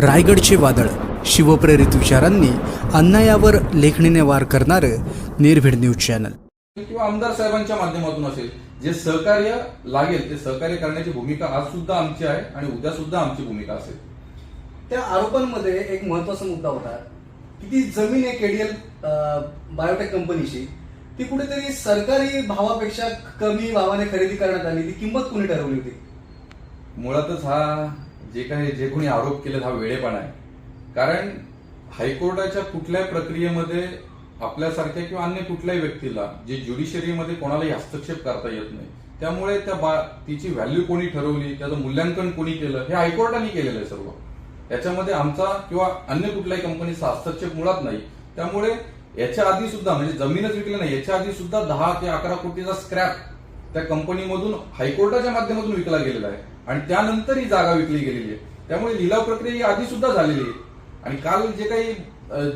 रायगडचे वादळ. शिवप्रेरित विचारांनी अन्यायावर लेखणीने वार करणारं निर्भीड न्यूज चॅनल. किंवा आमदार साहेबांच्या माध्यमातून असेल जे सहकार्य लागेल ते सहकार्य करण्याची भूमिका आज सुद्धा आमची आहे आणि उद्या सुद्धा आमची भूमिका असेल. त्या आरोपांमध्ये एक महत्त्वाचा मुद्दा होता. की ती जमीन आहे केडीएल बायोटेक कंपनीची ती कुठेतरी सरकारी भावापेक्षा कमी भावाने खरेदी करण्यात आली. ती किंमत कुणी ठरवली होती? मुळातच हा जे काही जे कोणी आरोप केलेत हा वेळेपणा आहे. कारण हायकोर्टाच्या कुठल्याही प्रक्रियेमध्ये आपल्यासारख्या किंवा अन्य कुठल्याही व्यक्तीला जे ज्युडिशरीमध्ये कोणालाही हस्तक्षेप करता येत नाही त्यामुळे त्या बा तिची व्हॅल्यू कोणी ठरवली त्याचं मूल्यांकन कोणी केलं हे हायकोर्टाने केलेलं आहे सर्व. याच्यामध्ये आमचा किंवा अन्य कुठल्याही कंपनीचा हस्तक्षेप मुळात नाही. त्यामुळे याच्या आधी सुद्धा म्हणजे जमीनच विकली नाही याच्या आधी सुद्धा दहा ते अकरा कोटीचा स्क्रॅप त्या कंपनीमधून हायकोर्टाच्या माध्यमातून विकला गेलेला आहे. आणि त्यानंतर ही जागा विकली गेलेली आहे. त्यामुळे लिलाव प्रक्रिया ही आधी सुद्धा झालेली आहे. आणि काल जे काही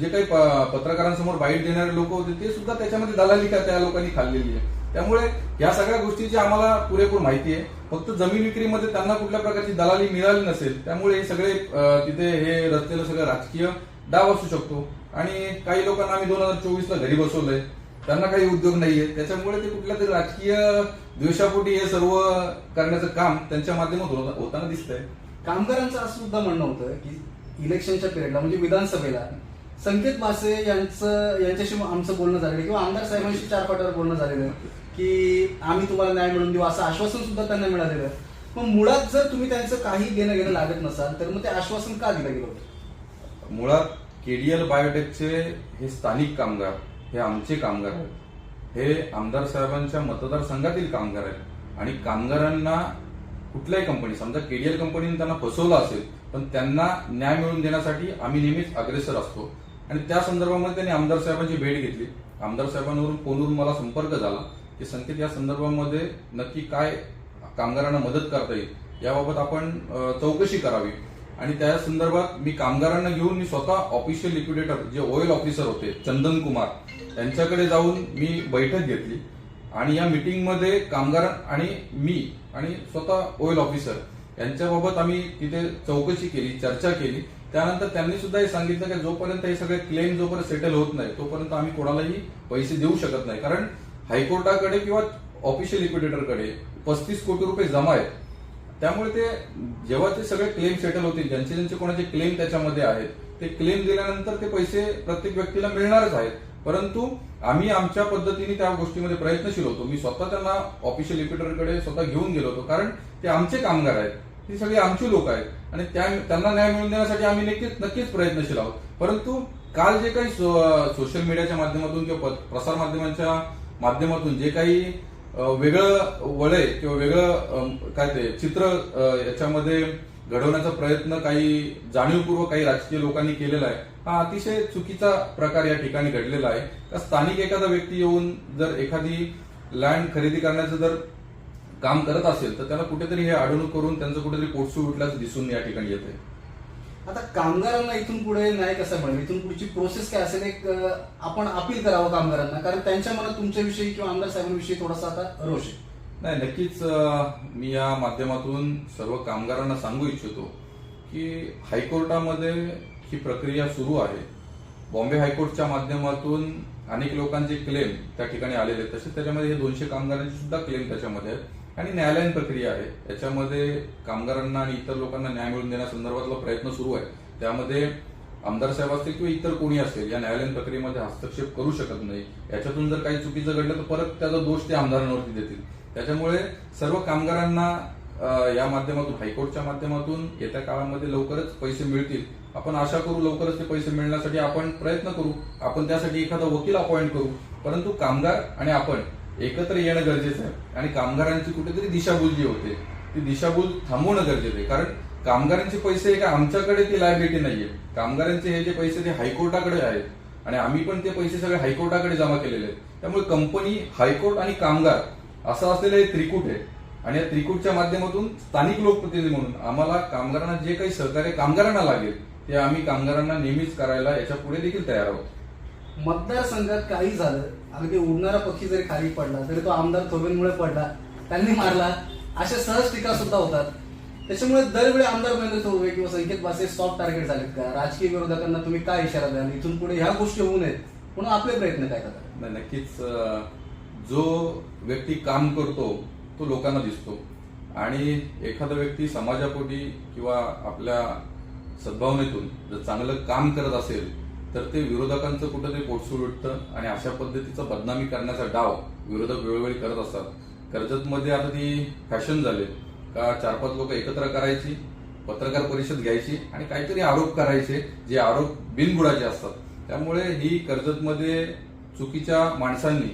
जे काही प- पत्रकारांसमोर बाईट देणारे लोक होते ते सुद्धा त्याच्यामध्ये दलाली का त्या लोकांनी खाल्लेली आहे. त्यामुळे या सगळ्या गोष्टीची आम्हाला पुरेपूर माहिती आहे. फक्त जमीन विक्रीमध्ये त्यांना कुठल्या प्रकारची दलाली मिळाली नसेल त्यामुळे हे सगळे तिथे हे रचलेलं सगळं राजकीय डाव असू शकतो. आणि काही लोकांना आम्ही दोन हजार चोवीसला घरी बसवलंय. त्यांना काही उद्योग नाहीये. त्याच्यामुळे ते कुठल्या तरी राजकीय द्वेषापोटी हे सर्व करण्याचं काम त्यांच्या माध्यमातून होता- होताना दिसतंय. कामगारांचं असं सुद्धा म्हणणं होतं की इलेक्शनच्या पिरियडला म्हणजे विधानसभेला संकेत मासे यांचं यांच्याशी आमचं बोलणं झालेलं किंवा आमदार साहेबांशी चार पाठावर बोलणं झालेलं की आम्ही तुम्हाला न्याय मिळवून देऊ असं आश्वासन सुद्धा त्यांना मिळालेलं. मग मुळात जर तुम्ही त्यांचं काही देणं घेणं लागत नसाल तर मग ते आश्वासन का दिलं गेलं होतं? मुळात केडीएल बायोटेकचे हे स्थानिक कामगार हे आमचे कामगार आहेत. हे आमदार साहेबांच्या मतदारसंघातील कामगार आहेत. आणि कामगारांना कुठल्याही कंपनी समजा केडीएल कंपनीने त्यांना फसवलं असेल पण त्यांना न्याय मिळवून देण्यासाठी आम्ही नेहमीच अग्रेसर असतो. आणि त्या संदर्भामध्ये त्यांनी आमदार साहेबांची भेट घेतली. आमदार साहेबांवरून फोनवरून मला संपर्क झाला की संकेत या संदर्भामध्ये नक्की काय कामगारांना मदत करता येईल याबाबत आपण चौकशी करावी. आणि त्या संदर्भात मी कामगारांना घेऊन मी स्वतः ऑफिशियल लिक्विडेटर जे ऑइल ऑफिसर होते चंदन कुमार त्यांच्याकडे जाऊन मी बैठक घेतली. आणि या मीटिंगमध्ये कामगार आणि मी आणि स्वतः ऑइल ऑफिसर यांच्याबाबत आम्ही तिथे चौकशी केली चर्चा केली. त्यानंतर त्यांनी सुद्धा हे सांगितलं की जोपर्यंत हे सगळे क्लेम जोपर्यंत सेटल होत नाही तोपर्यंत आम्ही कोणालाही पैसे देऊ शकत नाही. कारण हायकोर्टाकडे किंवा ऑफिशियल लिक्विडेटरकडे पस्तीस कोटी रुपये जमा आहेत. त्यामुळे ते जेव्हा ते सगळे क्लेम सेटल होतील ज्यांचे ज्यांचे कोणाचे क्लेम त्याच्यामध्ये आहेत ते क्लेम दिल्यानंतर ते पैसे प्रत्येक व्यक्तीला मिळणारच आहेत. परंतु आम्ही आमच्या पद्धतीने त्या गोष्टीमध्ये प्रयत्नशील होतो. मी स्वतः त्यांना ऑफिशियल लिपिटरकडे स्वतः घेऊन गेलो होतो. कारण ते आमचे कामगार आहेत. ती सगळी आमची लोक आहेत. आणि त्या त्यांना न्याय मिळवून देण्यासाठी आम्ही नक्कीच नक्कीच प्रयत्नशील आहोत. परंतु काल जे काही सोशल मीडियाच्या माध्यमातून किंवा प- प्रसार माध्यमांच्या माध्यमातून जे काही वेगळं वळय किंवा वेगळं काय ते चित्र याच्यामध्ये घडवण्याचा प्रयत्न काही जाणीवपूर्वक काही राजकीय लोकांनी केलेला आहे. हा अतिशय चुकीचा प्रकार या ठिकाणी घडलेला आहे. का स्थानिक एखादा व्यक्ती येऊन जर एखादी लँड खरेदी करण्याचं जर काम करत असेल तर त्याला कुठेतरी हे आढळून करून त्यांचं कुठेतरी पोटसू उठल्याचं दिसून या ठिकाणी येत आहे आता कामगारांना इथून पुढे न्याय कसा मिळेल इथून पुढची प्रोसेस काय असेल एक आपण अपील करावं कामगारांना. कारण त्यांच्या मनात तुमच्याविषयी किंवा आमदार साहेबांविषयी थोडासा आता रोष आहे. नाही नक्कीच मी या माध्यमातून सर्व कामगारांना सांगू इच्छितो की हायकोर्टामध्ये ही प्रक्रिया सुरू आहे. बॉम्बे हायकोर्टच्या माध्यमातून अनेक लोकांचे क्लेम त्या ठिकाणी आलेले आहेत. तसेच त्याच्यामध्ये हे दोनशे कामगारांचे सुद्धा क्लेम त्याच्यामध्ये आहेत. आणि न्यायालयीन प्रक्रिया आहे. याच्यामध्ये कामगारांना आणि इतर लोकांना न्याय मिळवून देण्यासंदर्भातला प्रयत्न सुरू आहे. त्यामध्ये आमदार साहेब असतील किंवा इतर कोणी असेल या न्यायालयीन प्रक्रियेमध्ये हस्तक्षेप करू शकत नाही. याच्यातून जर काही चुकीचं घडलं तर परत त्याचा दोष ते आमदारांवरती देतील. त्याच्यामुळे सर्व कामगारांना या माध्यमातून हायकोर्टच्या माध्यमातून येत्या काळामध्ये लवकरच पैसे मिळतील. आपण आशा करू लवकरच ते पैसे मिळण्यासाठी आपण प्रयत्न करू. आपण त्यासाठी एखादा वकील अपॉइंट करू. परंतु कामगार आणि आपण एकत्र येणं गरजेचं आहे. आणि कामगारांची कुठेतरी दिशाभूल जी होते ती दिशाभूल थांबवणं गरजेचं आहे. कारण कामगारांचे पैसे का आमच्याकडे ती लायबिलिटी नाहीये. कामगारांचे हे जे पैसे ते हायकोर्टाकडे आहेत. आणि आम्ही पण ते पैसे सगळे हायकोर्टाकडे जमा केलेले आहेत. त्यामुळे कंपनी हायकोर्ट आणि कामगार असं असलेलं हे त्रिकूट आहे. आणि या त्रिकूटच्या माध्यमातून स्थानिक लोकप्रतिनिधी म्हणून आम्हाला कामगारांना जे काही सहकार्य कामगारांना लागेल ते आम्ही कामगारांना नेहमीच करायला याच्यापुढे देखील तयार आहोत. मतदारसंघात काही झालं अगदी उडणारा पक्षी जरी खाली पडला तरी तो आमदार थोबेंमुळे पडला त्यांनी मारला अशा सहज टीका सुद्धा होतात. त्याच्यामुळे दरवेळी आमदार महेंद्र थोरवे किंवा संकेत बासे सॉफ्ट टार्गेट झालेत का? राजकीय विरोधकांना तुम्ही काय इशारा द्याल? इथून पुढे ह्या गोष्टी होऊ नयेत. म्हणून आपले प्रयत्न काय करतात? नाही नक्कीच जो व्यक्ती काम करतो तो लोकांना दिसतो. आणि एखादा व्यक्ती समाजापोटी किंवा आपल्या सद्भावनेतून जर चांगलं काम करत असेल तर ते विरोधकांचं कुठंतरी पोटसूळ उठतं आणि अशा पद्धतीचा बदनामी करण्याचा डाव विरोधक वेळोवेळी करत असतात. कर्जतमध्ये आता ती फॅशन झाले. का चार पाच लोक एकत्र करायची पत्रकार परिषद घ्यायची आणि काहीतरी आरोप करायचे जे आरोप बिनबुडाचे असतात. त्यामुळे ही कर्जतमध्ये चुकीच्या माणसांनी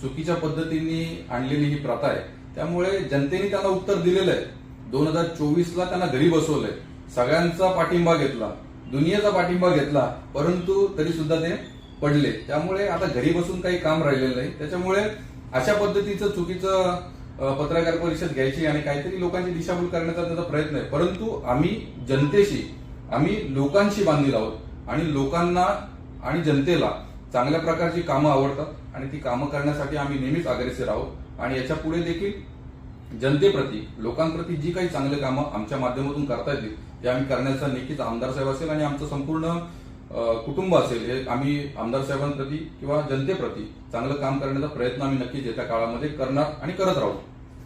चुकीच्या पद्धतीने आणलेली ही प्रथा आहे. त्यामुळे जनतेने त्यांना उत्तर दिलेलं आहे. दोन हजार चोवीसला त्यांना घरी बसवलंय. सगळ्यांचा पाठिंबा घेतला. दुनियेचा पाठिंबा घेतला परंतु तरी सुद्धा ते पडले. त्यामुळे आता घरी बसून काही काम राहिलेलं नाही. त्याच्यामुळे अशा पद्धतीचं चुकीचं पत्रकार परिषद घ्यायची आणि काहीतरी लोकांची दिशाभूल करण्याचा त्याचा प्रयत्न आहे. परंतु आम्ही जनतेशी आम्ही लोकांशी बांधील आहोत आणि लोकांना आणि जनतेला चांगल्या प्रकारची कामं आवडतात आणि ती कामं करण्यासाठी आम्ही नेहमीच अग्रेसर आहोत. आणि याच्यापुढे देखील जनतेप्रती लोकांप्रती जी काही चांगली कामं आमच्या माध्यमातून करता येतील ते आम्ही करण्याचा नक्कीच आमदार साहेब असेल आणि आमचं संपूर्ण कुटुंब असेल हे आम्ही आमदार साहेबांप्रती किंवा जनतेप्रती चांगलं काम करण्याचा प्रयत्न आम्ही नक्कीच येत्या काळामध्ये करणार आणि करत राहू.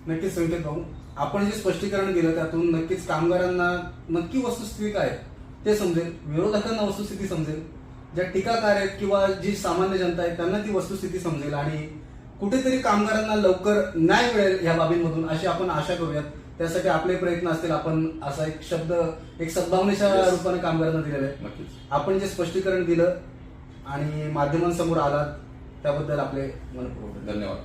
नक्कीच संकेत भाऊ. आपण जे स्पष्टीकरण दिलं त्यातून नक्कीच कामगारांना नक्की वस्तुस्थिती काय आहे ते समजेल. विरोधकांना वस्तुस्थिती समजेल. ज्या टीकाकार आहेत किंवा जी सामान्य जनता आहे त्यांना ती वस्तुस्थिती समजेल. आणि कुठेतरी कामगारांना लवकर न्याय मिळेल या बाबींमधून अशी आपण आशा करूयात. त्यासाठी आपले प्रयत्न असतील आपण असा एक शब्द एक सद्भावनेच्या Yes. रूपाने कामगारांना दिलेला आहे नक्कीच आपण जे स्पष्टीकरण दिलं आणि माध्यमांसमोर आलात त्याबद्दल आपले मनपूर्वक. धन्यवाद